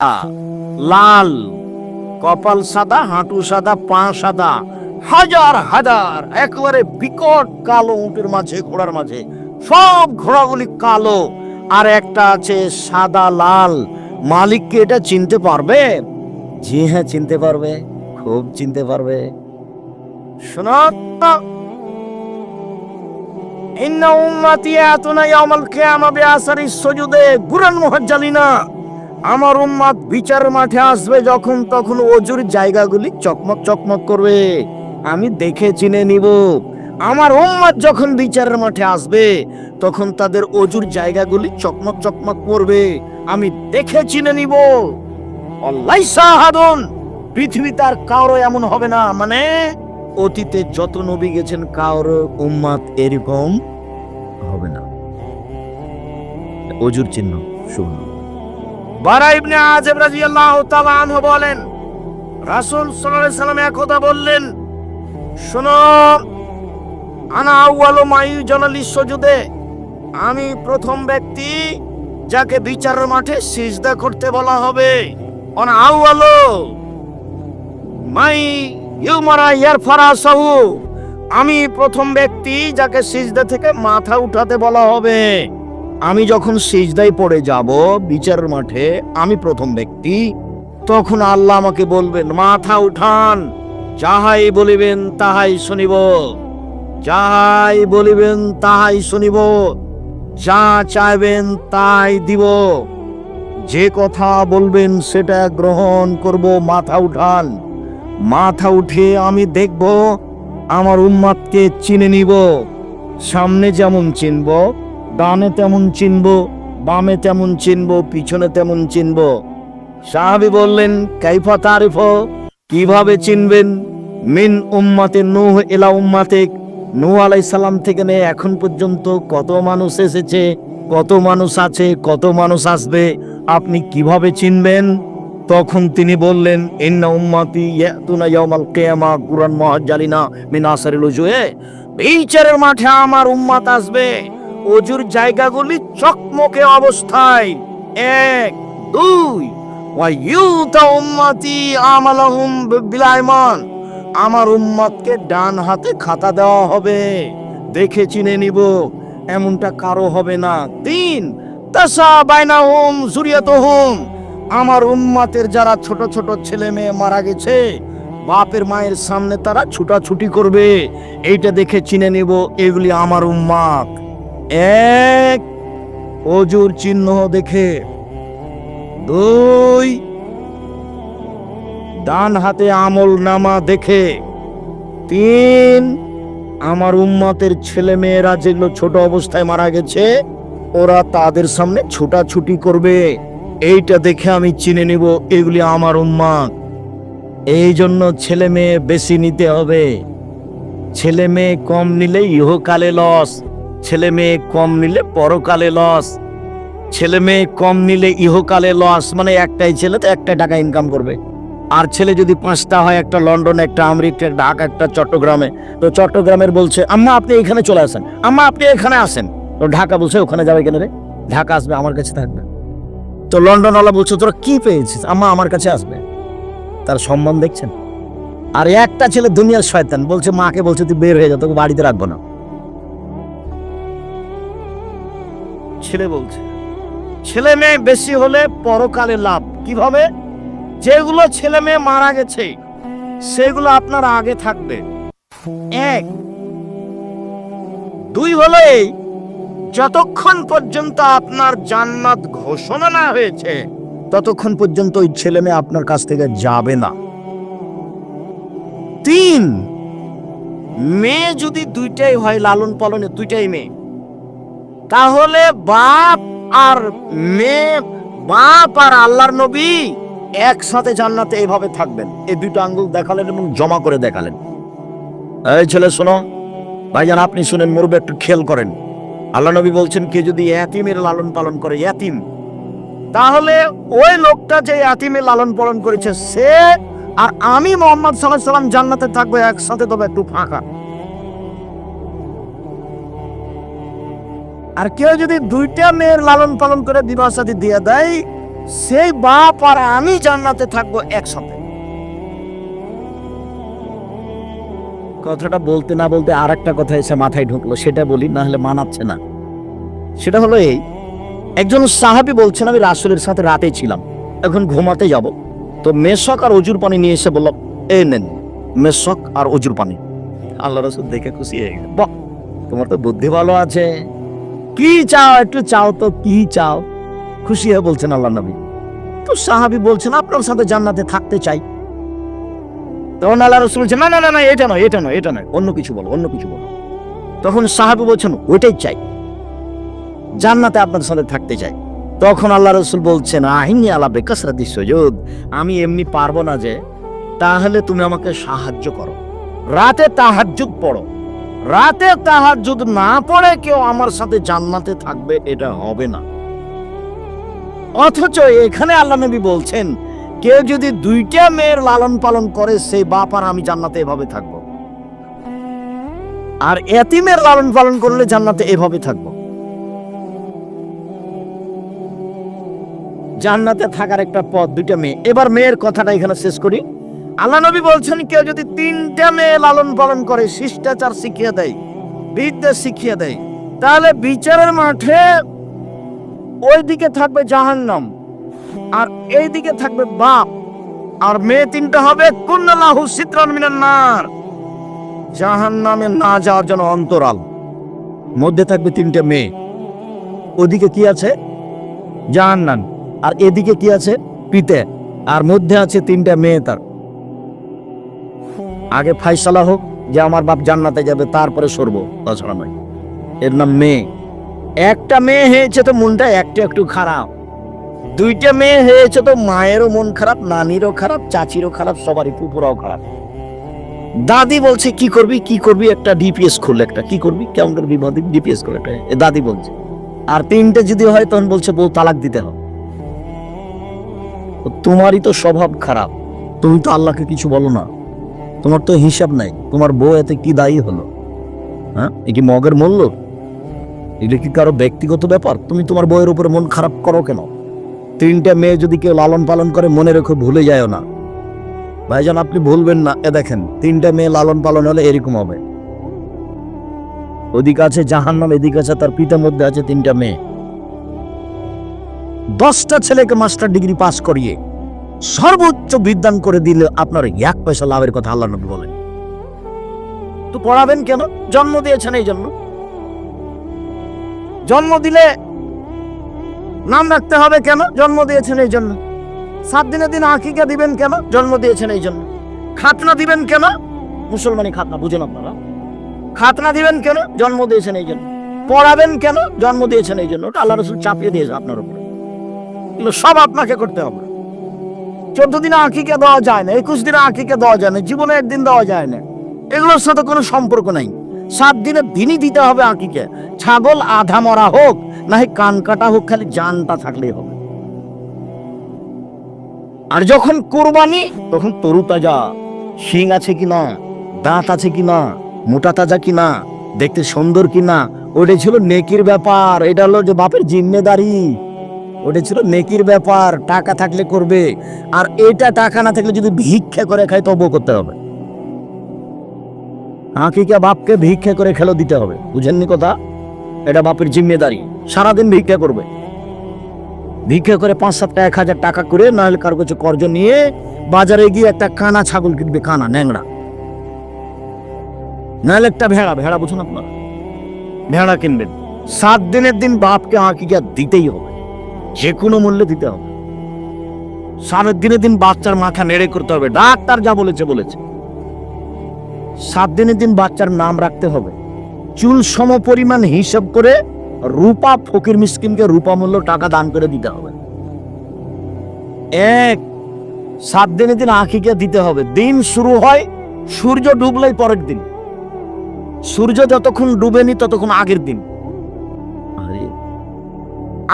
লাল, কপাল সাদা, হাঁটু সাদা, পা সাদা, হাজার হাজার, একেবারে বিকট কালো উটের মাঝে, ঘোড়ার মাঝে, সব ঘোড়াগুলি কালো, আর একটা আছে সাদা লাল। মালিককে এটা চিনতে পারবে? জি হ্যাঁ চিনতে পারবে, খুব চিনতে পারবে। শোনো ইন্না উম্মাতি আতুনা ইয়াউমাল কিয়ামা বিআসারি সুজুদে গুরান মুহাজ্জালিনা। আমার উম্মাত বিচার মাঠে আসবে যখন তখন অজুর জায়গাগুলি চকমক চকমক করবে। আমি দেখে চিনে নিব। আমার উম্মাত যখন বিচারের মাঠে আসবে, তখন তাদের অজুর জায়গাগুলি চকমক চকমক করবে। আমি দেখে চিনে নিব। অল্লাই সাহাদুন পৃথিবীতে আর কারও এমন হবে না। মানে অতীতে যত নবী গেছেন, কারও উম্মাত এরকম হবে না। অজুর চিহ্ন শুনুন বারা ইবনে আজব রাদিয়াল্লাহু তাআলা আনহু বলেন, রাসূল সাল্লাল্লাহু আলাইহি সাল্লাম একদা বললেন, শোনো, আনা আউয়ালু মাইয়ুজানালি সুজুদে, আমি প্রথম ব্যক্তি যাকে বিচারের মাঠে সিজদা করতে বলা হবে। অন আউয়ালু মাই ইউমারা ইয়ার ফারাসাহু আমি প্রথম ব্যক্তি যাকে সিজদা থেকে মাথা উঠাতে বলা হবে। আমি যখন সিজদায় পড়ে যাব বিচারের মাঠে, আমি প্রথম ব্যক্তি। তখন আল্লাহ আমাকে বলবেন, মাথা উঠান। যাহাই বলিবেন তাহাই শুনিব। যাহাই বলিবেন তাহাই শুনিব। যা চাইবেন তাই দিব। যে কথা বলবেন সেটা গ্রহণ করব। মাথা উঠান। মাথা উঠে আমি দেখব, আমার উম্মাদকে চিনে নিব। সামনে যেমন চিনব ডানে তেমন চিনব, বামে তেমন চিনব, পিছনে তেমন চিনব। সাহাবি বললেন, কাইফা তারিফ, কীভাবে চিনবেন? মিন উম্মাতে নূহ এলা উম্মাতে নূহ আলাই সালাম থেকে নিয়ে এখন পর্যন্ত কত মানুষ এসেছে, কত মানুষ আছে, কত মানুষ আসবে, আপনি কীভাবে চিনবেন? তখন তিনি বললেন, ইন্না উম্মাতি ইয়াতুনা ইয়াউমাল কিয়ামা, কুরআন মুহাজ্জালিনা মিন আসারিল উজুয়ে। বিচারের মাঠে আমার উম্মাত আসবে। অজুর জায়গাগুলি চকমকে অবস্থায়। এক, দুই আমার উম্মাতকে ডান হাতে খাতা দেওয়া হবে। দেখে চিনে নিব, এমনটা কারও হবে না। তিন তাসা বাইনাহুম জুরিয়াতুহুম। আমার উম্মাতের যারা ছোট ছোট ছেলে মেয়ে মারা গেছে, বাপের মায়ের সামনে তারা ছুটাছুটি করবে। এইটা দেখে চিনে নিব, এগুলি আমার উম্মাত। এক অজুর চিহ্ন দেখে দুই ডান হাতে আমল নামা দেখে তিন, আমার উম্মাতের ছেলে মেয়েরা যেগুলো ছোট অবস্থায় মারা গেছে, ওরা তাদের সামনে ছুটাছুটি করবে। এইটা দেখে আমি চিনে নিব, এগুলি আমার উম্মাত। এই জন্য ছেলে মেয়ে বেশি নিতে হবে। ছেলে মেয়ে কম নিলে ইহকালে লস ছেলে মেয়ে কম নিলে পরকালে লস ছেলে মেয়ে কম নিলে ইহকালে লস মানে একটাই ছেলে তো একটাই টাকা ইনকাম করবে। আর ছেলে যদি পাঁচটা হয়, একটা লন্ডন, একটা আমেরিকা একটা ঢাকা, একটা চট্টগ্রামে, তো চট্টগ্রামের বলছে, আম্মা, আপনি এখানে চলে আসেন। আম্মা, আপনি এখানে আসেন। তো ঢাকা বলছে, ওখানে যাবে কেন রে? ঢাকা আসবে, আমার কাছে থাকবে। তো লন্ডনওয়ালা বলছে, তোরা কি পেয়েছিস? আম্মা, আমার কাছে আসবে। তার সম্মান দেখছেন? আর একটা ছেলে দুনিয়ার শয়তান, বলছে, মাকে বলছে, তুই বের হয়ে যা, তোকে বাড়িতে রাখব না। ছেলে বলছে, ছেলে মেয়ে বেশি হলে পরকালে লাভ। কীভাবে? যেগুলো ছেলে মেয়ে মারা গেছে, সেগুলো আপনার আগে থাকবে। এক। দুই হলো এই, যতক্ষণ পর্যন্ত আপনার জান্নাত ঘোষণা না হয়েছে, ততক্ষণ পর্যন্ত ওই ছেলে মেয়ে আপনার কাছ থেকে যাবে না। তিন, মেয়ে যদি দুইটাই হয় লালন পালনে দুইটাই মেয়ে। তাহলে বাপ আর মেয়ে, বাপ আর আল্লাহর নবী একসাথে জান্নাতে এইভাবে থাকবেন। এই দুটো আঙ্গুল দেখালেন এবং জমা করে দেখালেন। এই ছেলে, শোনো, ভাইজান, আপনি শুনেন, মরবে একটু খেল করেন। আল্লাহ নবী বলছেন, কে যদি এতিমের লালন পালন করে, এতিম, তাহলে ওই লোকটা যে এতিমের লালন পালন করেছে, সে আর আমি মোহাম্মদ সাল্লাহ সাল্লাম জান্নাতে থাকব একসাথে, তবে একটু ফাঁকা। আর কেউ যদি দুইটা মেয়ের লালন পালন করে বিবাহ সাথী দিয়ে দেয়, সেই বাপ আর আমি জান্নাতে থাকব একসাথে। কথাটা বলতে না বলতে আর একটা কথা এসে মাথায় ঢুকলো, সেটা বলি, না হলে মানাচ্ছে না। সেটা হলো এই, একজন সাহাবি বলছেন, আমি রাসুলের সাথে রাতে ছিলাম, এখন ঘুমাতে যাব। তো মেশক আর অজুর পানি নিয়ে এসে বলল এ নেন, মেশক আর অজুর পানি। আল্লাহ রসুল দেখে খুশি হয়ে গেল বাহ, তোমার তো বুদ্ধি ভালো আছে। কি চাও? একটু চাও তো, কি চাও? খুশি হয়ে বলছেন আল্লাহ নবী। তো সাহাবি বলছেন, আপনার সাথে জান্নাতে থাকতে চাই। তখন আল্লাহ রসুল বলছেন, না না না না, এটা নয় এটা নয় এটা নয়, অন্য কিছু বলো, অন্য কিছু বলো। তখন সাহাবি বলছেন, ওইটাই চাই, জান্নাতে আপনার সাথে থাকতে চাই। তখন আল্লাহ রসুল বলছেন আহিনী আলা বেকাসরাতি সুযোগ আমি এমনি পারব না যে, তাহলে তুমি আমাকে সাহায্য করো। রাতে তাহাজ্জুদ পড়ো রাতে তাহাজ্জুদ না পড়ে কেউ আমার সাথে জান্নাতে থাকবে, এটা হবে না। অথচ এখানে আল্লাহ নবী বলছেন, কেউ যদি দুইটা মেয়ের লালন পালন করে সেই বাপ আর আমি জান্নাতে এভাবে থাকব। আর এতিমের লালন পালন করলে জান্নাতে এভাবে থাকব। জান্নাতে থাকার একটা পথ, দুইটা মেয়ে। এবার মেয়ের কথাটা এখানে শেষ করি। আল্লাহ নবী বলছেন, কেউ যদি তিনটা মেয়ে লালন পালন করে, শিষ্টাচার শিখিয়ে দেয়, বিদ্যা শিখিয়ে দেয়, তাহলে বিচারের মাঠে ওই দিকে থাকবে জাহান্নাম, আর এই দিকে থাকবে বাপ। আর মেয়ে তিনটা হবে, কুন্নালাহু সিত্রান মিনান নার। জাহান্নামে না যাওয়ার জন্য অন্তরাল। মধ্যে থাকবে তিনটে মেয়ে। ওদিকে কি আছে? জাহান্নাম। আর এদিকে কি আছে? পিতে। আর মধ্যে আছে তিনটা মেয়ে তার। আগে ফাইসালা হোক যে আমার বাপ জান্নাতে যাবে, তারপরে সরব, তাছাড়া নয়। এর নাম মেয়ে। একটা মেয়ে হয়েছে তো মনটা একটু একটু খারাপ। দুইটা মেয়ে হয়েছে তো মায়েরও মন খারাপ, নানিরও খারাপ, চাচিরও খারাপ, সবারই পুপুরাও খারাপ। দাদি বলছে, কি করবি কি করবি? একটা ডিপিএস খুললে একটা। কি করবি? কেমন বিপদে ডিপিএস খুলে একটা। দাদি বলছে। আর তিনটে যদি হয়, তখন বলছে, বউ, তালাক দিতে হবে। তোমারই তো স্বভাব খারাপ। তুমি তো আল্লাহকে কিছু বলো না। তোমার তো হিসাব নাই, তোমার বউ এতে কি দায়ী হলো? হ্যাঁ? এ কি মগের মূল্য? এটা কি কারও ব্যক্তিগত ব্যাপার? তুমি তোমার বউয়ের উপরে মন খারাপ করো কেন? তিনটা মেয়ে যদি কেউ লালন পালন করে, মনে রেখো ভুলে যায় না। ভাইজান, আপনি ভুলবেন না। এ দেখেন, তিনটা মেয়ে লালন পালন হলে এরকম হবে। ওদিকে আছে জাহান্নাম, এদিকে আছে তার পিতার মধ্যে আছে তিনটা মেয়ে। দশটা ছেলেকে মাস্টার ডিগ্রি পাস করিয়ে সর্বোচ্চ বিদ্যান করে দিলে আপনার এক পয়সা লাভের কথা আল্লাহ নবী বলেন। তো পড়াবেন কেন? জন্ম দিয়েছেন এই জন্য। জন্ম দিলে নাম রাখতে হবে কেন? জন্ম দিয়েছেন এই জন্য। সাত দিনের দিন আকিকা দিবেন কেন? জন্ম দিয়েছেন এই জন্য। খাতনা দিবেন কেন? মুসলমানি খাতনা, বুঝেন আপনারা। খাতনা দিবেন কেন? জন্ম দিয়েছেন এই জন্য। পড়াবেন কেন? জন্ম দিয়েছেন এই জন্য। ওটা আল্লাহ রসুল চাপিয়ে দিয়েছে আপনার উপরে। এগুলো সব আপনাকে করতে হবে। চোদ্দ দিনে আঁকিকে দেওয়া যায় না, একুশ দিনে আঁকিকে দেওয়া যায় না, জীবনে একদিন দেওয়া যায় না। এগুলোর সাথে কোনো সম্পর্ক নাই। সাত দিনের দিনই দিতে হবে আঁকিকে। ছাগল আধা মরা হোক না হয় কান কাটা হোক, খালি জানটা থাকলেই হবে। আর যখন কোরবানি, তখন তরু তাজা, শিং আছে কি না, দাঁত আছে কি না, মোটা তাজা কি না, দেখতে সুন্দর কি না ওটা ছিল নেকির ব্যাপার, এটা হলো যে বাপের জিম্মেদারি। ওটা ছিল নেকির ব্যাপার, টাকা থাকলে করবে। আর এটা টাকা না থাকলে যদি ভিক্ষা করে খায়, তবুও করতে হবে। আঁকিকে বাপকে ভিক্ষা করে খেলো দিতে হবে। বুঝেননি কথা? এটা বাপের জিম্মেদারি। সারাদিন ভিক্ষা করবে। ভিক্ষা করে পাঁচ সাতটা, এক হাজার টাকা করে নাহলে কারও কাছে কর্জ নিয়ে বাজারে গিয়ে একটা কানা ছাগল কিনবে, কানা ন্যাংরা নাহলে একটা ভেড়া ভেড়া বুঝুন আপনার? ভেড়া কিনবেন। সাত দিনের দিন বাপকে আঁকিকা দিতেই হবে। যে কোনো মূল্যে দিতে হবে। সাত দিনের দিন বাচ্চার মাথা নেড়ে করতে হবে। ডাক্তার যা বলেছে বলেছে। সাত দিনের দিন বাচ্চার নাম রাখতে হবে। চুল সম পরিমাণ হিসাব করে রূপা ফকির মিসকিনকে রূপা মূল্য টাকা দান করে দিতে হবে। এক সাত দিনের দিন আঁকিকে দিতে হবে। দিন শুরু হয় সূর্য ডুবলেই পরের দিন। সূর্য যতক্ষণ ডুবেনি ততক্ষণ আগের দিন।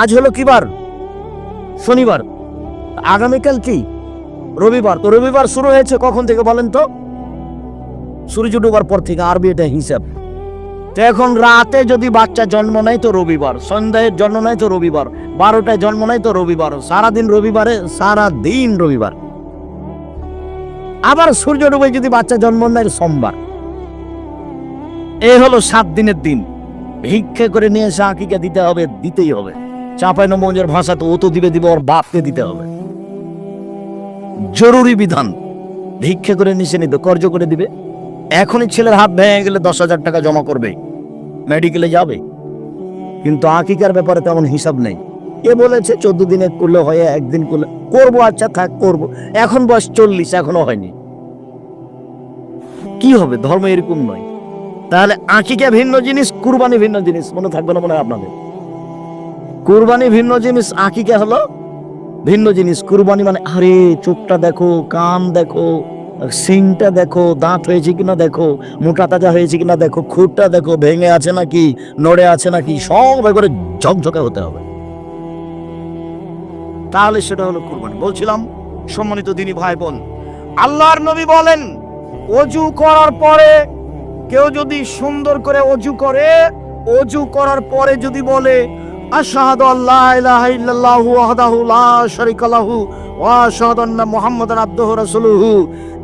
আজ হলো কি বার শনিবার। আগামীকাল কি? রবিবার। তো রবিবার শুরু হয়েছে কখন থেকে বলেন তো? সূর্য ডুবার পর থেকে আরবি এটা হিসাব। তো এখন রাতে যদি বাচ্চা জন্ম নেয় তো রবিবার, সন্ধ্যায় জন্ম নেয় তো রবিবার, বারোটায় জন্ম নেয় তো রবিবার, সারাদিন রবিবারে সারা দিন রবিবার। আবার সূর্য ডুবে যদি বাচ্চা জন্ম নেয় সোমবার। এই হলো সাত দিনের দিন। ভিক্ষে করে নিয়ে এসে আকিকা দিতে হবে, দিতেই হবে। চাপাই নমঞ্জের ভাষা তো ও তো দিবে দিবে, ওর বাপকে দিতে হবে। জরুরি বিধান, ভিক্ষে করে নিচে নিতে কর্য করে দিবে। এখনই ছেলের হাত ভেঙে গেলে দশ হাজার টাকা জমা করবে, মেডিকেলে যাবে। কিন্তু আকিকার ব্যাপারে তেমন হিসাব নেই। এ বলেছে, চোদ্দ দিনে করলে হয়, একদিন করলে, করব আচ্ছা থাক, করব। এখন বয়স চল্লিশ, এখনও হয়নি। কি হবে, ধর্ম এরকম নয়। তাহলে আঁকিকা ভিন্ন জিনিস, কুরবানি ভিন্ন জিনিস, মনে থাকবে না মনে হয় আপনাদের? কুরবানি ভিন্ন জিনিস আকিকা হলো? ভিন্ন জিনিস। কুরবানি মানে আরে, চোখটা দেখো, কান দেখো সিংটা দেখো, দাঁত হয়েছে কিনা দেখো, মোটা তাজা হয়েছে কিনা দেখো, খুঁটটা দেখো, ভেঙে আছে নাকি, নড়ে আছে নাকি, সব একবারে ঝকঝকে হতে হবে। তাহলে সেটা হলো কুরবানি। বলছিলাম, সম্মানিত দিনী ভাই বোন আল্লাহর নবী বলেন, অজু করার পরে কেউ যদি সুন্দর করে অজু করে, অজু করার পরে যদি বলে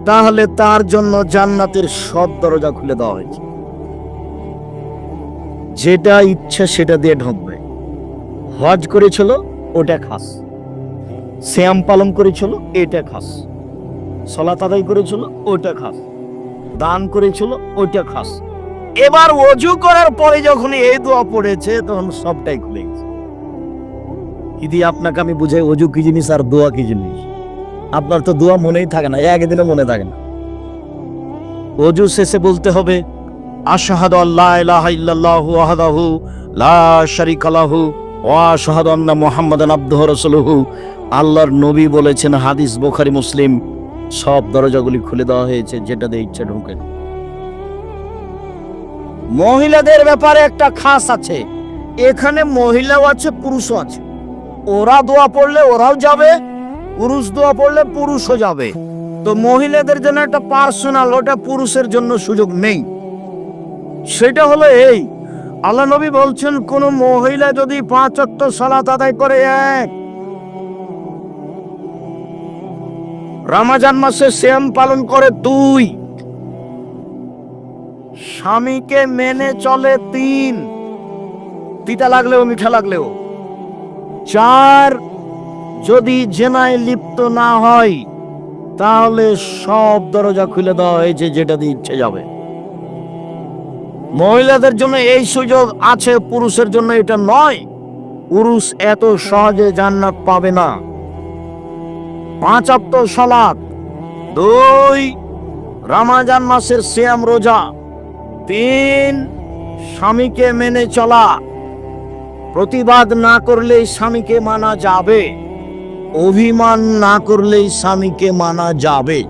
তাহলে তার জন্য জান্নাতের সব দরজা খুলে দেওয়া হয়েছে। যেটা ইচ্ছা সেটা দিয়ে ঢুকবে। হজ করেছিল, ওটা খাস। শ্যাম পালন করেছিল, এটা খাস। সলাত আদায় করেছিল, ওটা খাস। দান করেছিল ওইটা খাস। এবার অজু করার পরে যখন এই দোয়া পড়েছে, তখন সবটাই খুলে গেছে। ইদি, আপনাকে আমি বুঝাই, অজু কি জিনিস আর দোয়া কি জিনিস? আপনার তো দোয়া মনেই থাকে না, একদিনও মনে থাকে না। অজু শেষে বলতে হবে, আশহাদু আল্লা ইলাহা ইল্লাল্লাহু ওয়াহদাহু লা শারীকা লাহু ওয়া আশহাদু আন্না মুহাম্মাদান আবদুহু রাসূলুহু। আল্লাহর নবী বলেছেন, হাদিস বুখারী, মুসলিম, সব দরজাগুলি খুলে দেওয়া হয়েছে, যেটা দিয়ে ইচ্ছা ঢুকে। মহিলাদের ব্যাপারে একটা খাস আছে। এখানে মহিলাও আছে, পুরুষও আছে। ওরা দোয়া পড়লে ওরাও যাবে, পুরুষ দোয়া পড়লে পুরুষও যাবে। তো মহিলাদের জন্য একটা পার্সোনাল, ওটা পুরুষের জন্য সুযোগ নেই। সেটা হলো এই, আল্লাহ নবী বলছেন, কোন মহিলা যদি পাঁচ অক্ট সালাত আদায় করে এক, রামাজান মাসে শ্যাম পালন করে দুই স্বামীকে মেনে চলে তিন। তিতা লাগলেও, মিঠা লাগলেও। চার, যদি জেনায় লিপ্ত না হয়, তাহলে সব দরজা খুলে দেওয়া হয়েছে যেটা দিয়ে ইচ্ছে যাবে। মহিলাদের জন্য এই সুযোগ আছে, পুরুষের জন্য এটা নয়। পুরুষ এত সহজে জান্নাত পাবে না। পাঁচ অক্ট সালাত। দুই, রামাজান মাসের শ্যাম রোজা। তিন স্বামীকে মেনে চলা। প্রতিবাদ না করলেই স্বামীকে মানা যাবে। অভিমান না করলেই স্বামীকে মানা যাবে।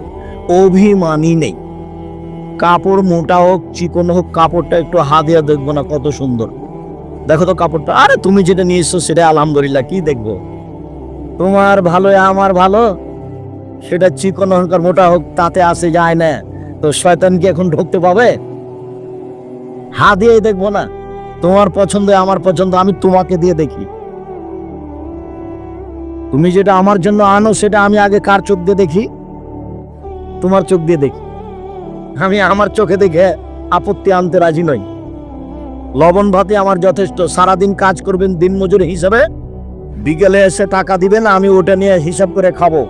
অভিমানই নেই। কাপড় মোটা হোক, চিকন হোক, কাপড়টা একটু হাদিয়া দেখব না কত সুন্দর। দেখো তো কাপড়টা। আরে তুমি যেটা নিয়ে এসছো সেটা আলহামদুলিল্লাহ, কি দেখব? তোমার ভালো, আমার ভালো? সেটা চিকন হোক মোটা হোক, তাতে আসে যায় না। তো শয়তান কি এখন ঢুকতে পাবে? হা দিয়ে দেখব না? তোমার পছন্দ, আমার পছন্দ, আমি তোমাকে দিয়ে দেখি। তুমি যেটা আমার জন্য আনো, সেটা আমি আগে কার চোখ দিয়ে দেখি? তোমার চোখ দিয়ে দেখি। আমি আমার চোখে দেখে আপত্তি আনতে রাজি নই। লবণ ভাতে আমার যথেষ্ট। সারাদিন কাজ করবেন দিন মজুর হিসাবে। বিকেলে এসে টাকা দিবেন, আমি ওটা নিয়ে হিসাব করে খাব।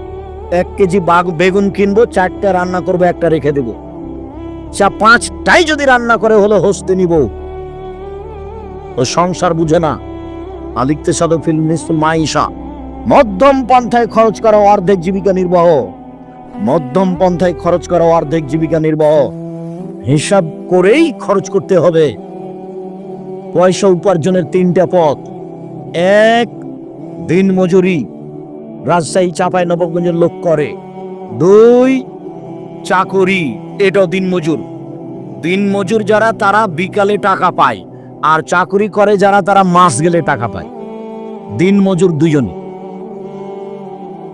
এক কেজি বাগ বেগুন কিনবো, চারটা রান্না করব, একটা রেখে দেবো। চা পাঁচটাই যদি রান্না করে হলো হস্তে নিব। ও সংসার বুঝে না। আলিকতে সাদো ফিল্ম মাইশা। মধ্যম পন্থায় খরচ করা অর্ধেক জীবিকা নির্বাহ। মধ্যম পন্থায় খরচ করা অর্ধেক জীবিকা নির্বাহ। হিসাব করেই খরচ করতে হবে। পয়সা উপার্জনের তিনটা পথ। এক দিন মজুরি রাজশাহী চাপায় নবগঞ্জের লোক করে। দুই চাকরি এটাও দিন মজুর দিন মজুর যারা, তারা বিকালে টাকা পায়, আর চাকরি করে যারা, তারা মাস গেলে টাকা পায়। দিন মজুর দুজনই।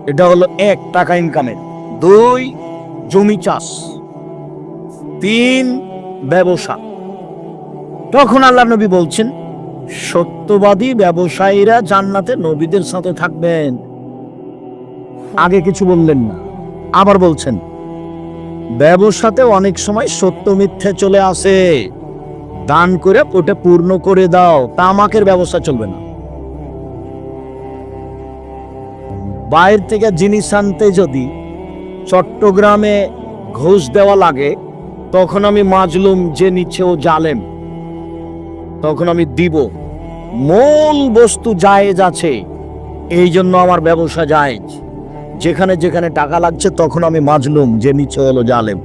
এটা হলো এক টাকা ইনকামের দুই, জমি চাষ। তিন, ব্যবসা। তখন আল্লাহ নবী বলছেন, সত্যবাদী ব্যবসায়ীরা জান্নাতে নবীদের সাথে থাকবেন। আগে কিছু বললেন না। আবার বলছেন ব্যবসাতে অনেক সময় সত্য মিথ্যে চলে আসে। দান করে ওটা পূর্ণ করে দাও, তামাকের ব্যবস্থা চলবে না। বাইরে থেকে জিনিস আনতে যদি চট্টগ্রামে ঘুষ দেওয়া লাগে, তখন আমি মাজলুম, যে নিচ্ছে ও জালেম, তখন আমি দিব। মূল বস্তু জায়েজ আছে, এই জন্য আমার ব্যবসা জায়েজ। যেখানে যেখানে টাকা লাগছে, তখন আমি মাজলুম, যে নিচ্ছে হলো জালেম।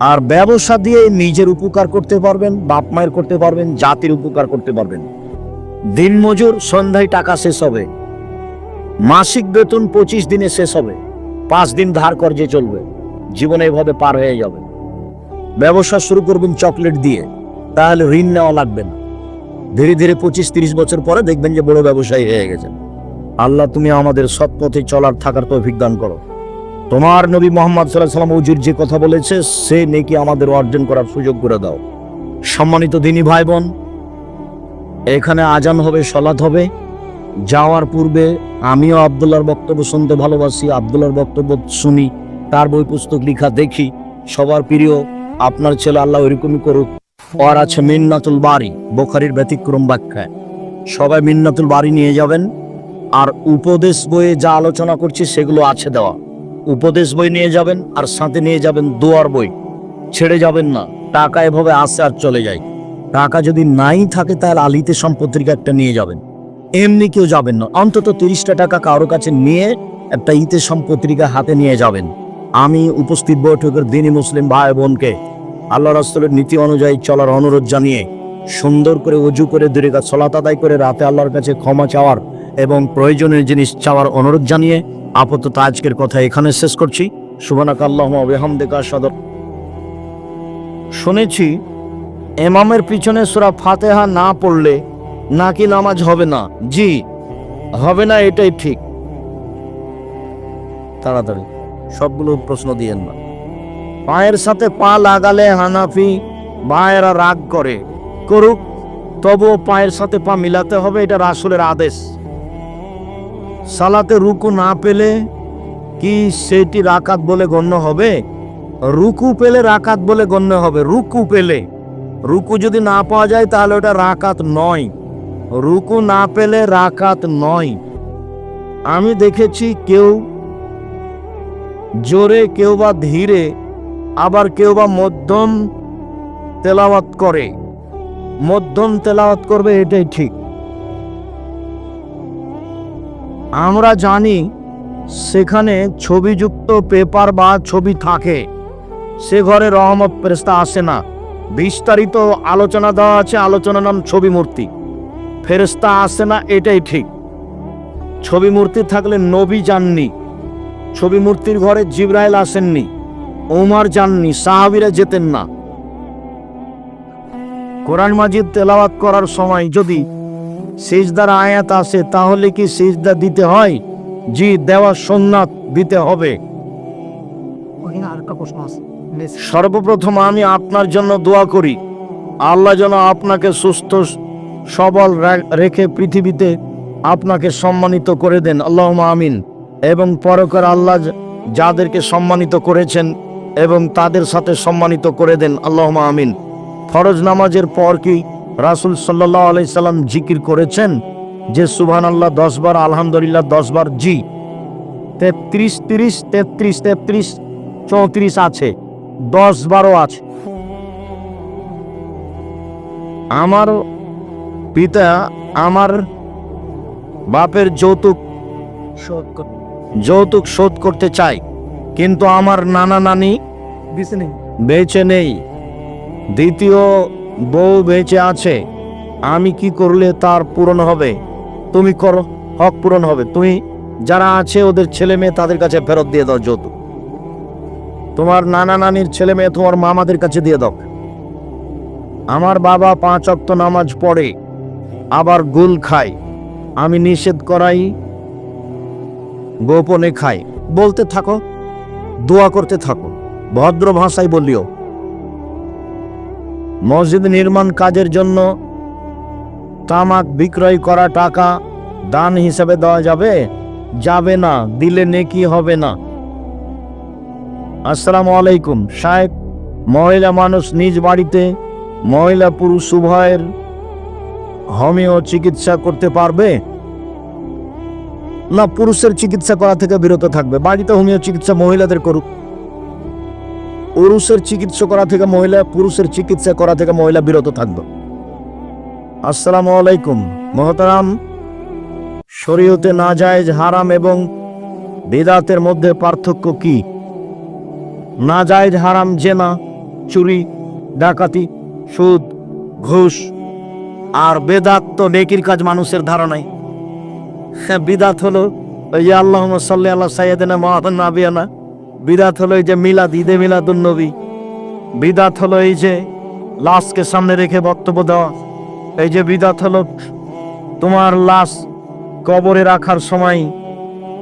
আর ব্যবসা দিয়ে নিজের উপকার করতে পারবেন, বাপ মায়ের করতে পারবেন, জাতির উপকার করতে পারবেন। দিনমজুর, সন্ধ্যায় টাকা শেষ হবে। মাসিক বেতন পঁচিশ দিনে শেষ হবে। পাঁচ দিন ধার কর্জে চলবে। জীবনে এভাবে পার হয়ে যাবে। ব্যবসা শুরু করবেন চকলেট দিয়ে। তাহলে ঋণ নেওয়া লাগবে না। ধীরে ধীরে পঁচিশ তিরিশ বছর পরে দেখবেন যে বড় ব্যবসায়ী হয়ে গেছেন। আল্লাহ, তুমি আমাদের সৎ পথে চলার থাকার তৌফিক দান করো। তোমার নবী মোহাম্মদ সাল্লাহ সাল্লাম উজির যে কথা বলেছে, সে নেকি আমাদের অর্জন করার সুযোগ করে দাও। সম্মানিত দিনী ভাই বোন এখানে আজান হবে, সলাৎ হবে। যাওয়ার পূর্বে আমিও আবদুল্লাহর বক্তব্য শুনতে ভালোবাসি, আবদুল্লাহর বক্তব্য শুনি, তার বই পুস্তক লেখা দেখি। সবার প্রিয়, আপনার ছেলে আল্লাহ ওইরকমই করুক। আর আছে মিন্নাতুল বাড়ি বোখারির ব্যতিক্রম ব্যাখ্যায়। সবাই মিন্নাতুল বাড়ি নিয়ে যাবেন। আর উপদেশ বইয়ে যা আলোচনা করছি সেগুলো আছে দেওয়া। উপদেশ বই নিয়ে যাবেন আর সাথে নিয়ে যাবেন দোয়ার বই। ছেড়ে যাবেন না, টাকা এভাবে আসে আর চলে যায়। টাকা যদি নাই থাকে তাহলে আলিতে সম্পত্তিকা একটা নিয়ে যাবেন। এমনি কেউ যাবেন না, অন্তত তিরিশটা টাকা কারও কাছে নিয়ে একটা ইতে সম্পত্রিকা হাতে নিয়ে যাবেন। আমি উপস্থিত বৈঠকের দিনী মুসলিম ভাই বোনকে আল্লাহ রাস্তুলের নীতি অনুযায়ী চলার অনুরোধ জানিয়ে সুন্দর করে উজু করে দূরিকা সলাত আদায় করে রাতে আল্লাহর কাছে ক্ষমা চাওয়ার এবং প্রয়োজনীয় জিনিস চাওয়ার অনুরোধ জানিয়ে আপাতত আজকের কথা এখানে শেষ করছি। সদর শুনেছি এমামের পিছনে সুরা ফাতেহা না পড়লে নাকি নামাজ হবে না। জি, হবে না, এটাই ঠিক। তাড়াতাড়ি, সবগুলো প্রশ্ন দিয়েন না। পায়ের সাথে পা লাগালে হানাফি ভাইয়েরা রাগ করে। করুক, তবুও পায়ের সাথে পা মিলাতে হবে, এটা রাসুলের আদেশ। সালাতে রুকু না পেলে কি সেটি রাকাত বলে গণ্য হবে? রুকু পেলে রাকাত বলে গণ্য হবে। রুকু পেলে। রুকু যদি না পাওয়া যায় তাহলে ওটা রাকাত নয়। রুকু না পেলে রাকাত নয়। আমি দেখেছি কেউ জোরে কেউ বা ধীরে আবার কেউ বা মধ্যম তেলাওয়াত করে। মধ্যম তেলাওয়াত করবে, এটাই ঠিক। আমরা জানি সেখানে ছবিযুক্ত পেপার বা ছবি থাকে। সে ঘরে রহমত ফেরেস্তা আসে না। বিস্তারিত আলোচনা দেওয়া আছে আলোচনা নাম ছবি মূর্তি ফেরেস্তা আসে না, এটাই ঠিক। ছবি মূর্তি থাকলে নবী যাননি। ছবি মূর্তির ঘরে জিব্রাইল আসেননি। ওমার যাননি, সাহাবিরা যেতেন না। কোরআন মাজিদ তেলাওয়াত করার সময় যদি সিজদার আয়াত আসে তাহলে কি সিজদা দিতে হয়? জি দেওয়া সোননাথ দিতে হবে। আছে। সর্বপ্রথম আমি আপনার জন্য দোয়া করি। আল্লাহ যেন আপনাকে সুস্থ সবল রেখে পৃথিবীতে আপনাকে সম্মানিত করে দেন। আল্লাহ আমিন। এবং পরকার আল্লাহ যাদেরকে সম্মানিত করেছেন এবং তাদের সাথে সম্মানিত করে দেন। আল্লাহ আমিন। ফরজ নামাজের পর কি রাসুল সাল্লাহ আলাই সাল্লাম জিকির করেছেন যে সুবহান আল্লাহ দশ বার আলহামদুলিল্লাহ দশ বার জি। তেত্রিশ তিরিশ তেত্রিশ তেত্রিশ চৌত্রিশ আছে দশ বারো আছে। আমার পিতা আমার বাপের যৌতুক যৌতুক শোধ করতে চাই কিন্তু আমার নানা নানি বেঁচে নেই। দ্বিতীয় বউ বেঁচে আছে। আমি কি করলে তার পূরণ হবে? তুমি করো, হক পূরণ হবে। তুমি যারা আছে ওদের ছেলে মেয়ে তাদের কাছে ফেরত দিয়ে দাও, যৌতুক। তোমার নানা নানির ছেলে মেয়ে তোমার মামাদের কাছে দিয়ে দাও। আমার বাবা পাঁচ অক্ত নামাজ পড়ে, আবার গুল খায়। আমি নিষেধ করাই, গোপনে খাই। বলতে থাকো, দোয়া করতে থাকো। ভদ্র ভাষায় বলিও মসজিদ নির্মাণ কাজের জন্য তামাক বিক্রয় করা টাকা দান হিসেবে দেওয়া যাবে? যাবে না, দিলে নেকি হবে না। আসসালামু আলাইকুম সাহেব মহিলা মানুষ নিজ বাড়িতে মহিলা পুরুষ উভয়ের হোমিও চিকিৎসা করতে পারবে? না, পুরুষের চিকিৎসা করা থেকে বিরত থাকবে। বাড়িতে হোমিও চিকিৎসা মহিলাদের করুক। পুরুষের চিকিৎসা করা থেকে মহিলা, পুরুষের চিকিৎসা করা থেকে মহিলা বিরত থাকবে। আসসালামু আলাইকুম, মহতারাম। শরীয়তে নাজায়েজ হারাম এবং বেদাতের মধ্যে পার্থক্য কি? নাজায়েজ হারাম জেনা, চুরি, ডাকাতি, সুদ, ঘুষ, আর বেদাত তো নেকির কাজ মানুষের ধারণায়। হ্যাঁ বিদাত হলো ওই যে আল্লাহ সাল্লি আল্লাহ সাইয়েদিনা মহাদান বিদাত হলো এই যে মিলাদ, ঈদে মিলাদুন নবী। বিদাত হলো এই যে লাশকে সামনে রেখে বক্তব্য দেওয়া। এই যে বিদাত হলো তোমার লাশ কবরে রাখার সময়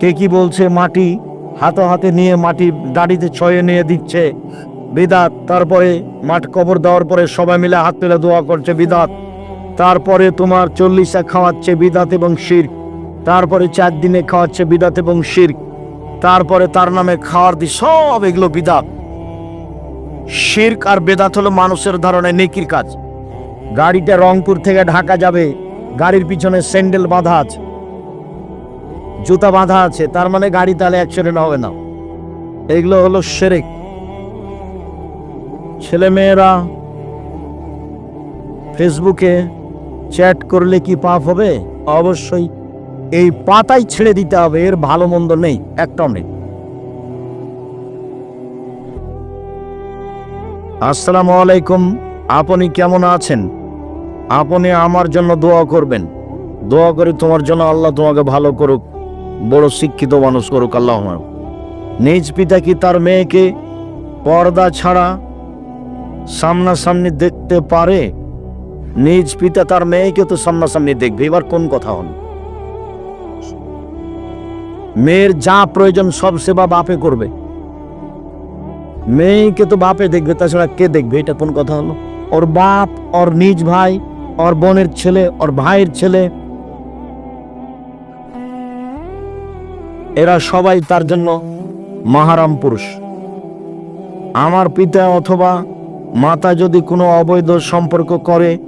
কে কি বলছে, মাটি হাতে হাতে নিয়ে মাটি দাড়িতে ছয়ে নিয়ে দিচ্ছে। বিদাত, তারপরে মাঠ কবর দেওয়ার পরে সবাই মিলে হাত তুলে দোয়া করছে, বিদাত। তারপরে তোমার চল্লিশা খাওয়াচ্ছে বিদাত এবং শির। তারপরে চার দিনে খাওয়াচ্ছে বিদাত এবং শির। তারপরে তার নামে খাওয়ার দি সব এগুলো বিদাত। শির্ক আর বেদাত হলো মানুষের ধারণায় নেকির কাজ। গাড়িটা রংপুর থেকে ঢাকা যাবে, গাড়ির পিছনে স্যান্ডেল বাঁধা আছে। জুতা বাঁধা আছে, তার মানে গাড়ি তাহলে অ্যাক্সিডেন্ট হবে না। এগুলো হলো সেরেক ছেলেমেয়েরা ফেসবুকে চ্যাট করলে কি পাপ হবে? অবশ্যই এই পাতাই ছেড়ে দিতে হবে, এর ভালো মন্দ নেই, একটাও নেই। আসসালামু আলাইকুম, আপনি কেমন আছেন? আপনি আমার জন্য দোয়া করবেন। দোয়া করি তোমার জন্য আল্লাহ তোমাকে ভালো করুক, বড় শিক্ষিত মানুষ করুক, আল্লাহ নিজ পিতা কি তার মেয়েকে পর্দা ছাড়া সামনাসামনি দেখতে পারে? নিজ পিতা তার মেয়েকে তো সামনাসামনি দেখবে, এবার কোন কথা হল? মেয়ের যা প্রয়োজন সব সেবা বাপে করবে। মেয়েকে তো বাপে দেখবে, তাছাড়া কে দেখবে? এটা কোন কথা হলো? ওর বাপ, ওর নিজ ভাই, ওর বোনের ছেলে, ওর ভাইয়ের ছেলে। এরা সবাই তার জন্য মাহারাম পুরুষ। আমার পিতা অথবা মাতা যদি কোনো অবৈধ সম্পর্ক করে,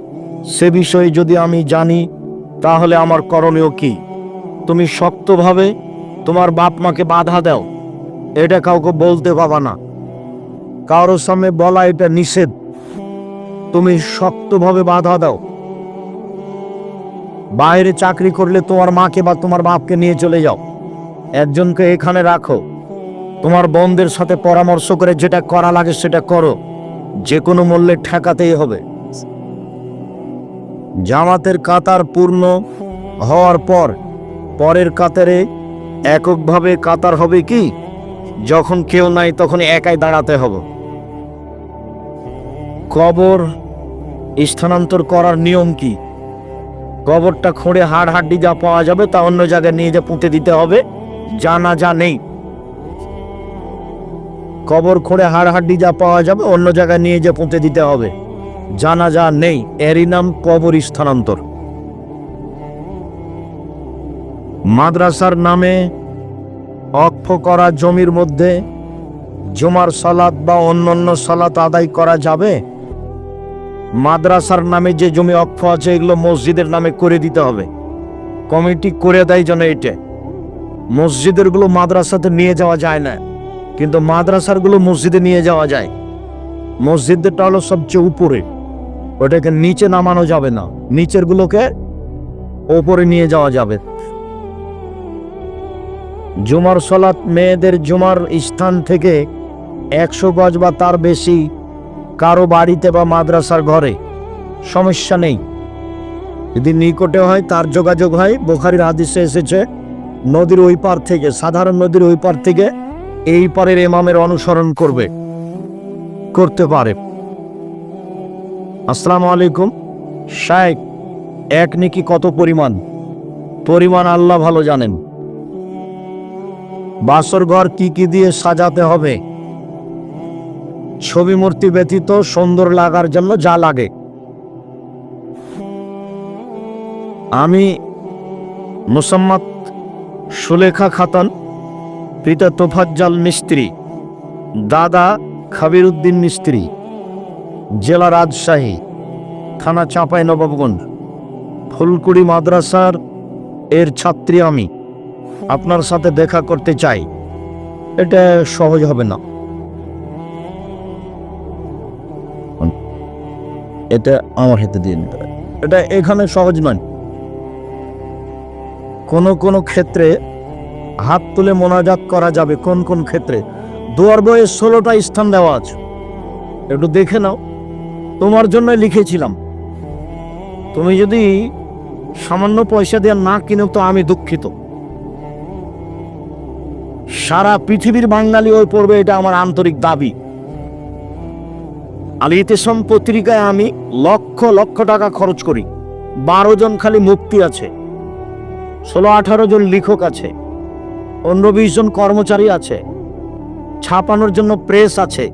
সে বিষয়ে যদি আমি জানি, তাহলে আমার করণীয় কি? তুমি শক্তভাবে তোমার বাপ মাকে বাধা দাও। এটা কাউকে বলতে পাবা না। কারোর সামনে বলা এটা নিষেধ। তুমি শক্তভাবে বাধা দাও। বাইরে চাকরি করলে তোমার মাকে বা তোমার বাপকে নিয়ে চলে যাও। একজনকে এখানে রাখো। তোমার বোনদের সাথে পরামর্শ করে যেটা করা লাগে সেটা করো। যে কোনো মূল্যে ঠেকাতেই হবে। জামাতের কাতার পূর্ণ হওয়ার পর, পরের কাতারে এককভাবে কাতার হবে কি? যখন কেউ নাই তখন একাই দাঁড়াতে হবে। কবর স্থানান্তর করার নিয়ম কি? কবরটা খুঁড়ে হাড় হাড্ডি যা পাওয়া যাবে, তা অন্য জায়গায় নিয়ে যা পুঁতে দিতে হবে জানা যা নেই। কবর খুঁড়ে হাড় হাড্ডি যা পাওয়া যাবে, অন্য জায়গায় নিয়ে যে পুঁতে দিতে হবে জানা যা নেই, এরই নাম কবর স্থানান্তর। মাদ্রাসার নামে অক্ষ করা জমির মধ্যে জুমার সালাত বা অন্যান্য সালাত আদায় করা যাবে? মাদ্রাসার নামে যে জমি অক্ষ আছে, এগুলো মসজিদের নামে করে দিতে হবে। কমিটি করে দেয় যেন এটা মসজিদেরগুলো মাদ্রাসাতে নিয়ে যাওয়া যায় না, কিন্তু মাদ্রাসারগুলো মসজিদে নিয়ে যাওয়া যায়। মসজিদটা হলো সবচেয়ে উপরে। ওটাকে নিচে নামানো যাবে না নিচের গুলোকে ওপরে নিয়ে যাওয়া যাবে। জুমার সলাৎ মেয়েদের জুমার স্থান থেকে একশো গজ বা তার বেশি কারও বাড়িতে বা মাদ্রাসার ঘরে। সমস্যা নেই। যদি নিকটে হয়, তার যোগাযোগ হয়। বোখারির হাদিসে এসেছে, নদীর ওই পার থেকে, সাধারণ নদীর ওই পার থেকে এই পারের এমামের অনুসরণ করবে, করতে পারে। আসসালামু আলাইকুম। শায়েক এক নাকি কত পরিমাণ? পরিমাণ আল্লাহ ভালো জানেন। বাসর ঘর কি কি দিয়ে সাজাতে হবে? ছবি মূর্তি ব্যতীত সুন্দর লাগার জন্য যা লাগে। আমি মুসাম্মদ সুলেখা খাতান, পিতা তোফাজ্জাল মিস্ত্রি, দাদা খাবির উদ্দিন মিস্ত্রি, জেলা রাজশাহী, থানা চাঁপাই নবাবগঞ্জ, ফুলকুড়ি মাদ্রাসার এর ছাত্রী আমি। আপনার সাথে দেখা করতে চাই। এটা সহজ হবে না। এটা আমার হাতে দিয়ে নিতে। এটা এখানে সহজ নয়। কোন কোন ক্ষেত্রে হাত তুলে মোনাজাত করা যাবে, কোন কোন ক্ষেত্রে? দুয়ার বইয়ে ষোলোটা স্থান দেওয়া আছে। একটু দেখে নাও। তোমার জন্য লিখেছিলাম। তুমি যদি সামান্য পয়সা দিয়ে না কিনো, তো আমি দুঃখিত। সারা পৃথিবীর বাঙালি ওই পড়বে, এটা আমার আন্তরিক দাবি। আলী ইতেসম পত্রিকায় আমি লক্ষ লক্ষ টাকা খরচ করি। বারো জন খালি মুক্তি আছে, ষোলো আঠারো জন লেখক আছে, পনেরো বিশ জন কর্মচারী আছে, ছাপানোর জন্য প্রেস আছে,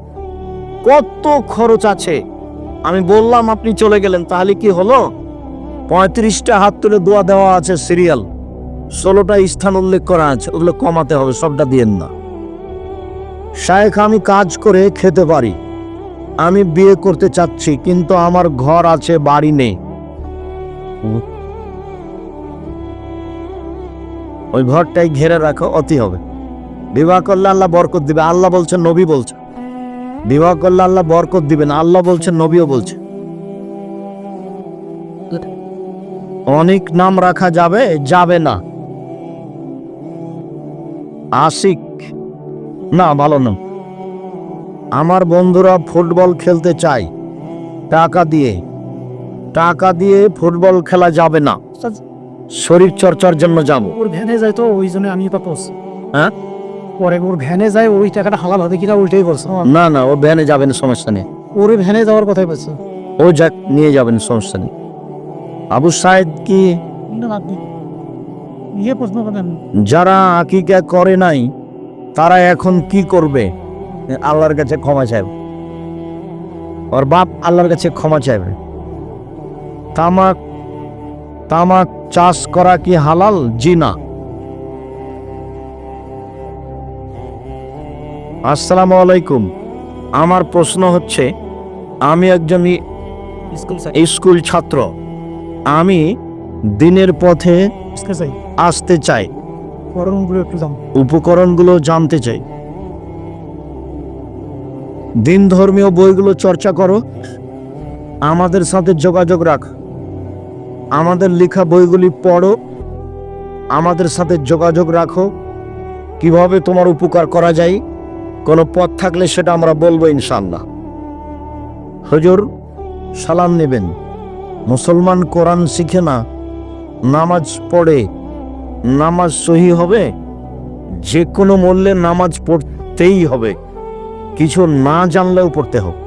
কত খরচ আছে। আমি বললাম, আপনি চলে গেলেন, তাহলে কি হলো? পঁয়ত্রিশটা হাত তুলে দোয়া দেওয়া আছে সিরিয়াল। ষোলোটা স্থান উল্লেখ করা আছে, ওগুলো কমাতে হবে, সবটা দিয়েন না। শায়েখ, আমি কাজ করে খেতে পারি। আমি বিয়ে করতে চাচ্ছি, কিন্তু আমার ঘর আছে, বাড়ি নেই। ওই ঘরটাই ঘেরে রাখো, অতি হবে। বিবাহ করলে আল্লাহ বরকত দিবে, আল্লাহ বলছেন নবী বলছে। বিবাহ করলে আল্লাহ বরকত দিবেন, আল্লাহ বলছেন নবীও বলছে। অনেক নাম রাখা যাবে যাবে না। আশিক। না ভালো না। আমার বন্ধুরা ফুটবল খেলতে চায়। টাকা দিয়ে। টাকা দিয়ে ফুটবল খেলা যাবে না। শরীর চর্চার জন্য যাব। ওর ভ্যানে যায় তো ওই জন্য আমি পাপস। হ্যাঁ? পরে ওর ভ্যানে যায় ওই টাকাটা হালাল হবে কিনা ওইটাই বলছে। না না ও ভ্যানে যাবেন সমস্যা নেই। ওর ভ্যানে যাওয়ার কথাই বলছে। ও যাক নিয়ে যাবেন সমস্যা নেই। আবু সাহেদ কি? না, ইয়ে প্রশ্ন করেন। যারা আকিকা করে নাই তারা এখন কি করবে? আল্লাহর কাছে ক্ষমা চাইবে। ওর বাপ আল্লাহর কাছে ক্ষমা চাইবে। তামাক তামাক চাষ করা কি হালাল? জি না। আসসালামু আলাইকুম। আমার প্রশ্ন হচ্ছে আমি একজন স্কুল ছাত্র। আমি দিনের পথে আসতে চাই একটু উপকরণগুলো জানতে চাই দিন ধর্মীয় বইগুলো চর্চা করো। আমাদের সাথে যোগাযোগ রাখ। আমাদের লেখা বইগুলি পড়ো। আমাদের সাথে যোগাযোগ রাখো। কীভাবে তোমার উপকার করা যায়? কোনো পথ থাকলে সেটা আমরা বলব ইনশাল্লাহ হজুর সালাম নেবেন। মুসলমান কোরআন শিখে না নামাজ পড়ে নামাজ সহি হবে যে কোনো মূল্যে নামাজ পড়তেই হবে। কিছু না জানলেও পড়তে হবে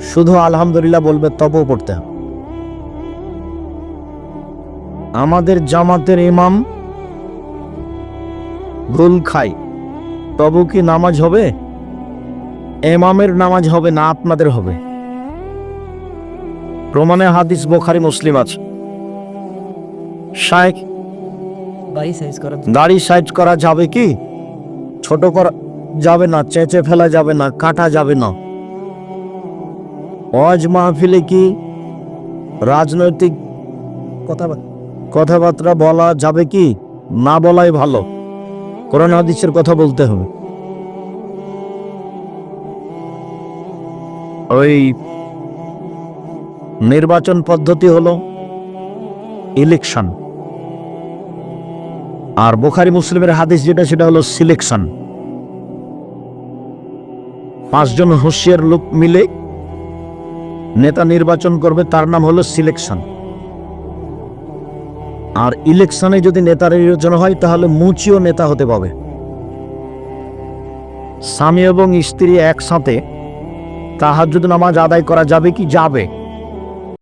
শুধু আলহামদুলিল্লাহ বলবে, তবুও পড়তে হবে। আমাদের জামাতের ইমাম গোল খাই তবু কি নামাজ হবে? এমামের নামাজ হবে না আপনাদের হবে। প্রমাণে হাদিস বোখারি, মুসলিম আছে। শায়েখ দাড়ি সাইজ করা যাবে। কি? ছোট করা যাবে না, চেঁচে ফেলা যাবে না, কাটা যাবে না। অজ মাহফিলে কি রাজনৈতিক কথা কথাবার্তা বলা যাবে কি? না বলাই ভালো। কোরআন হাদিসের কথা বলতে হবে। ওই নির্বাচন পদ্ধতি হলো ইলেকশন আর বোখারি মুসলিমের হাদিস যেটা, সেটা হলো সিলেকশন পাঁচজন হুঁশিয়ার লোক মিলে নেতা নির্বাচন করবে, তার নাম হলো সিলেকশন আর ইলেকশনে যদি নেতার নির্বাচন হয়, তাহলে মুচিও নেতা হতে পাবে। স্বামী এবং স্ত্রী একসাথে তাহার যদি নামাজ আদায় করা যাবে কি? যাবে।